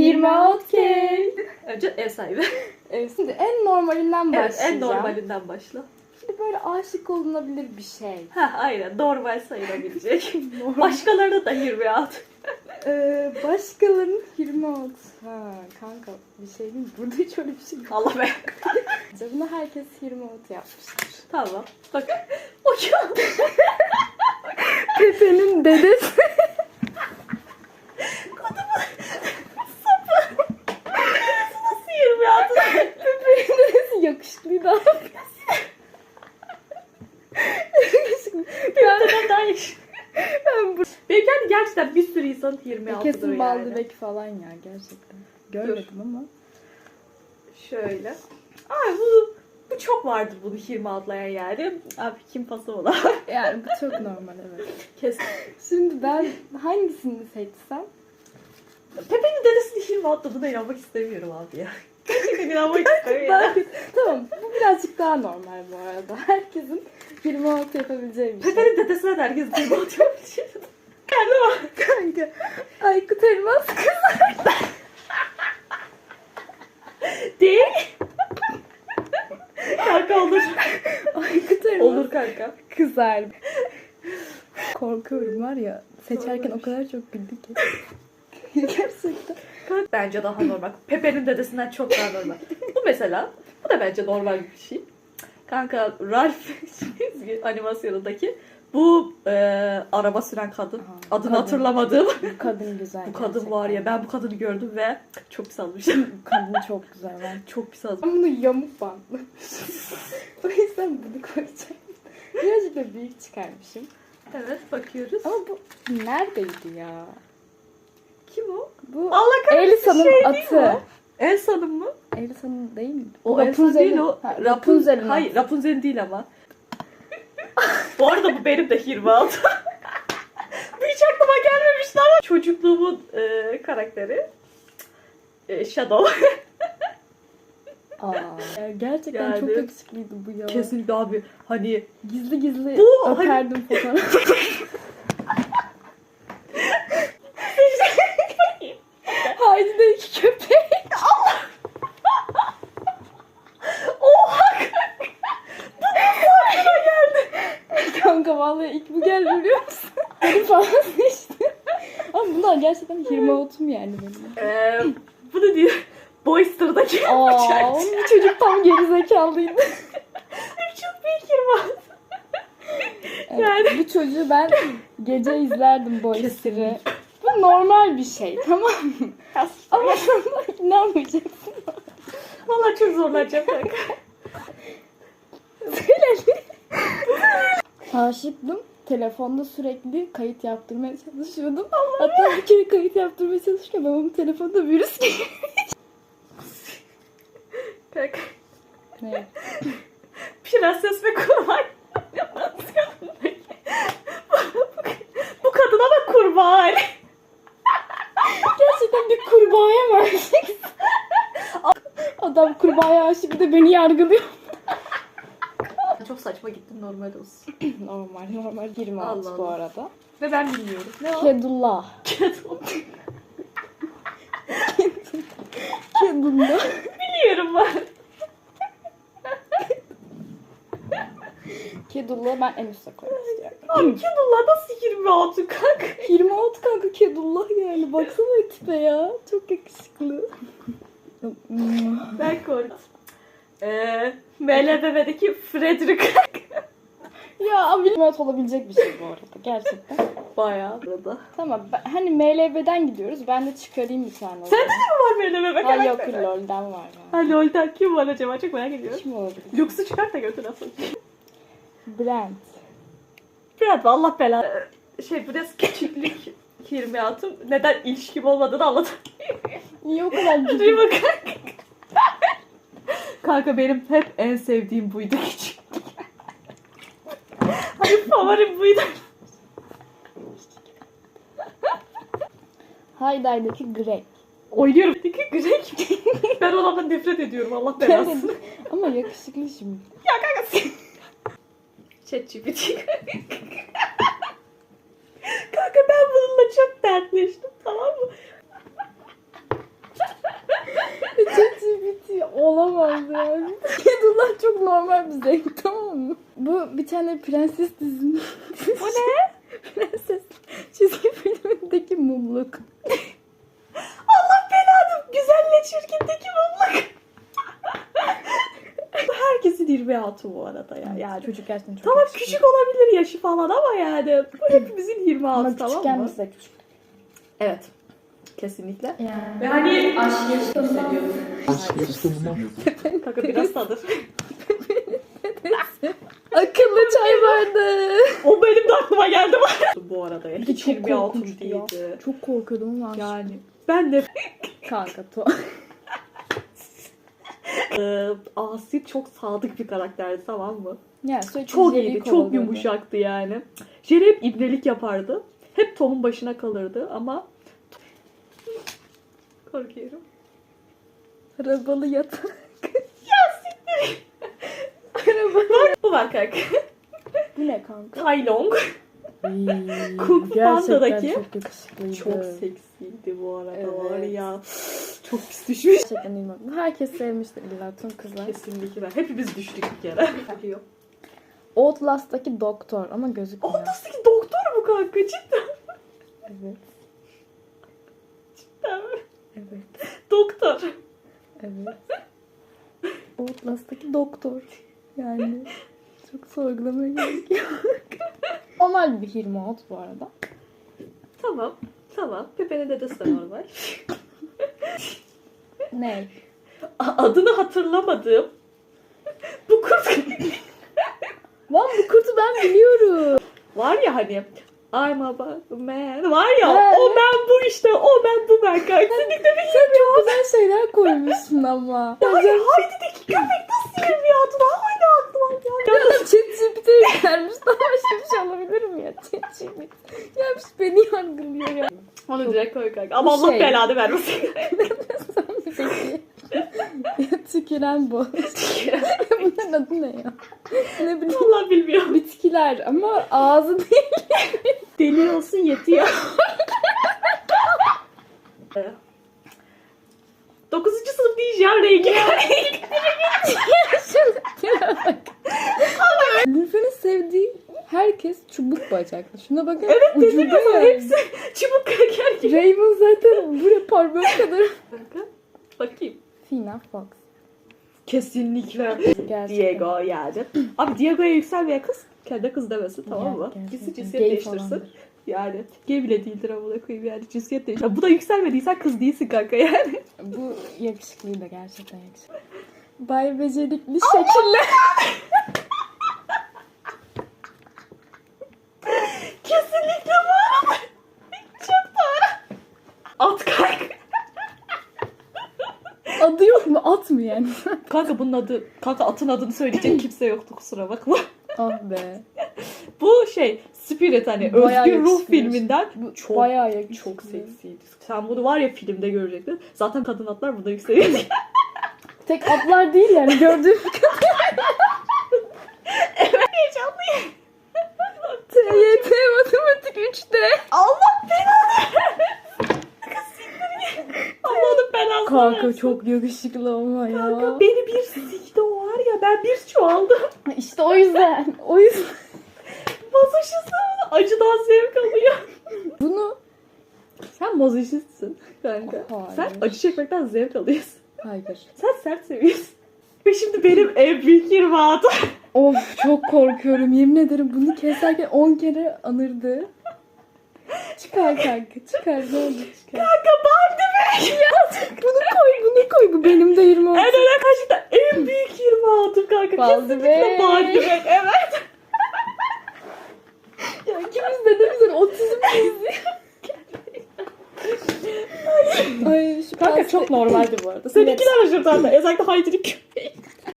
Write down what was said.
26 Kate. Önce ev sahibi. Evet, şimdi en normalinden evet başlayacağım. en normalinden başla. Şimdi böyle aşık olunabilir bir şey. Ha aynen normal sayılabilecek. Başkalarına da 26. Ee, başkalarının 26. Ha kanka bir şey değil mi? Burada hiç öyle bir şey yok. Allah be. Bunu herkes 26 yapmıştır. Tamam. Bak. O ya. Pepe'nin dedesi. Nasıl 26? Pepe'nin dedesi yakışıklıydı abi. Yakışıklı. Ben, Ben daha iyi. ben bu... Benim yani gerçekten bir sürü insan 26'dır Kesin yani. Baldebek falan ya gerçekten. Görmedim ama. Şöyle. Ay bu bu çok vardır bunu 26'layan yani. Abi kim pası ola? Yani bu çok normal evet. Kesin. Şimdi ben hangisini seçsem? Pepe'nin dedesini 26 adına inanmak istemiyorum abi ya. Gerçekten inanmak istemiyorum. Tamam bu birazcık daha normal bu arada. Herkesin 26 yapabileceği bir şey. Pepe'nin dedesine de herkes 26 yapıyor. Kendi bak. Kanka. Aykut Elmas kız. Değil. kanka olur. Aykut Elmas Olur kanka. kızar. Korkuyorum var ya. Seçerken o kadar çok güldü ki. Gerçekten. Bence daha normal. Pepe'nin dedesinden çok daha normal. Bu mesela, bu da bence normal bir şey. Kanka Ralph çizgi animasyonundaki bu e, araba süren kadın. Aha, Adını kadın. hatırlamadım. Bu kadın güzel. Bu kadın gerçekten. var ya ben bu kadını gördüm ve çok pis almış. Bu kadın çok güzel. Ben, çok pis almış. ben bunu yamuk bantlamışım. o yüzden bunu koyacağım. Birazcık da büyük çıkarmışım. Evet bakıyoruz. Ama bu neredeydi ya? Kim o? Bu Allah Elisa'nın şey atı. Elsa'nın mı? Elisa'nın değil mi? O Elsa değil o. Ha, Rapunzel. Hayır. Rapunzel değil ama. bu arada bu benim de 26. bu hiç aklıma gelmemişti ama. Çocukluğumun e, karakteri. E, Shadow. Aa, gerçekten çok Yani- yakışıklıydı bu ya. Kesinlikle abi hani Gizli gizli Bu hani- öperdim fotoğrafı. Haydi de iki köpek. Oha! bu nasıl aklıma geldi? Kanka vallahi ilk bu geldi biliyor musun? Seçti. Ama bunlar gerçekten 26'um yani benim. Ee, bu da diyor. Boyster'daki Aa, bu çocuk tam gerizekalıydı. Çok büyük 26. Evet, Yani- Bu çocuğu ben gece izlerdim Boyster'ı. Bu normal bir şey tamam mı? Ama sana inanmayacaksın. Valla çok zorlanacağım kanka. Aşıktım. Telefonda sürekli kayıt yaptırmaya çalışıyordum. Hatta bir kere kayıt yaptırmaya çalışırken babamın telefonda virüs girdi. Kanka. Ne? Prenses ve kurban. Bu kadına da kurban. Gerçekten bir kurbağaya aşıksın? Adam kurbağaya aşık bir de beni yargılıyor. Çok saçma gittim normal olsun. normal normal 26 Allah bu Allah. arada. Ve ben bilmiyorum. Ne o? Kedullah. Kedullah. Biliyorum ben. Kedullah ben en üstte koymak istiyorum. Abi Kedullah nasıl 26 kanka? 26 kanka Kedullah yani. Baksana tipe ya. Çok yakışıklı. Ben Kort. Ee, MLB'deki Frederick. ya ameliyat olabilecek bir şey bu arada gerçekten. Bayağı burada. Tamam ben, hani MLB'den gidiyoruz. Ben de çıkarayım bir tane. Sende de mi var MLB Ha yok? LoL'den var Ha yani. LoL'den kim var acaba? Çok merak ediyorum. Kim olabilir? Lux'u çıkart da götür nasıl? Brent. Fred Allah belanı. Şey biraz küçüklük 26. Neden ilişkim olmadığını anladım. Niye o kadar Dur ciddi? Kanka benim hep en sevdiğim buydu küçük. Hani favorim buydu. Hayday'daki Greg. Oynuyorum. Peki Greg. ben ondan nefret ediyorum Allah belasını. Ama yakışıklı şimdi. ya kanka. ChatGPT. kanka ben bununla çok dertleştim tamam mı? Olamaz yani. Kedullah çok normal bir zevk tamam mı? Bu bir tane prenses dizinin. Bu ne? prenses çizgi filmindeki mumluk. Allah belanı. Güzelle çirkindeki mumluk. Bu Herkesin 26 bu arada ya. Yani Çocuk gerçekten çok Tamam yakışıklı. küçük olabilir yaşı falan ama yani bu hepimizin 26 Ama tamam küçükken mı? biz de küçük. Evet. Kesinlikle. Yani. Ve hani Aşk yaşamından. kanka biraz tadır. Akıllı çay vardı. o benim de aklıma geldi bu arada ya. Bir Hiç çok 26 korkunçtu ya. değildi. Çok korkuyordum ama. Yani ben de Kanka to. e, Asi çok sadık bir karakterdi tamam mı? Yani sürekli Çok iyiydi, çok yumuşaktı yani. Jerry hep ibnelik yapardı. Hep Tom'un başına kalırdı ama korkuyorum. Arabalı yatak. Bu var kanka. Bu ne kanka? Tai Long. Kung Fu Panda'daki çok yakışıklıydı. Çok seksiydi bu arada Evet. var ya. Çok pis düşmüş. Gerçekten bak. Herkes sevmiştir illa tüm kızlar. Kesinlikle. Hepimiz düştük bir kere. Outlast'taki doktor ama gözükmüyor. Ondasındaki doktor mu kanka? Cidden Evet. mi? Evet. Doktor. Evet. Outlast'taki doktor. Yani çok sorgulamaya gerek yok. Normal bir Hilmi Out bu arada. Tamam. Tamam. Pepe'nin dedesi de normal. Ne? A- Adını hatırlamadığım bu kurt Lan bu kurtu ben biliyorum. var ya hani I'm a man. Var ya Evet. o ben bu işte. O ben bu ben kanka. Kesinlikle bir Sen çok güzel şeyler koymuşsun ama. Hayır Heidi'deki köpek nasıl yürüyor adına? Hala aklıma geldi. Ya ChatGPT'ye vermiş daha başka bir şey olabilir mi ya? ChatGPT gelmiş beni yargılıyor ya. Onu direkt koy kanka. Ama Bu Allah şey. belanı vermesin. Peki. ya tüküren bu. Bunların adı ne ya? Ne bileyim. Allah bilmiyor. Bitkiler ama ağzı değil. Deli olsun yetiyor. Dokuzuncu sınıf ya rengi. Nilüfer'in sevdiği herkes çubuk bacaklı. Şuna bakın. evet dedim ya sana hepsi çubuk kraker gibi. Raven zaten buraya parmak kadar. Bakayım. Fina Fox. Kesinlikle. Gerçekten. Diego yani. Abi Diego'ya yükselmeyen kız kendi kız demesin tamam Ya, mı? gerçekten. Gitsin cinsiyet Gay değiştirsin. Yani gay bile değildir amına koyayım yani cinsiyet değiştir. Bu da yükselmediysen kız değilsin kanka yani. Bu yakışıklıydı gerçekten yakışıklı. Bay becerikli şekiller. Kesinlikle bu. Çok doğru. At kanka. Adı yok mu? At mı yani? Kanka bunun adı, kanka atın adını söyleyecek kimse yoktu kusura bakma. Ah be. Bu şey Spirit hani Bayağı Özgür Ruh filminden Bu çok bayağı yakışıklı. çok seksiydi. Sen bunu var ya filmde görecektin. Zaten kadın atlar burada yükseliyor. Tek atlar değil yani gördüğüm Heyecanlıyım. TYT matematik 3'te. Allah belanı git. Allah'ın belasını Kanka çok yakışıklı ama ya. Kanka beni bir ya ben bir çoğaldım. İşte o yüzden. O yüzden. Mazoşist acıdan zevk alıyor. Bunu Sen mazoşistsin kanka. Hayır. Sen acı çekmekten zevk alıyorsun. Hayır. Sen sert seviyorsun. Ve şimdi benim en büyük 26. Of çok korkuyorum. Yemin ederim bunu keserken 10 kere anırdı. Çıkar kanka çıkar ne olur çıkar. Kanka Barbie be. Bunu koy bunu koy. Bu benim de 20 En olsun. öne kaçta en büyük 26 kanka. Barbie Kesinlikle be. Evet. Ya ikimiz de ne güzel otizmliyiz ya. Ay Kanka çok normaldi bu arada. Seninkiler aşırı zaten. Özellikle Heidi'lik.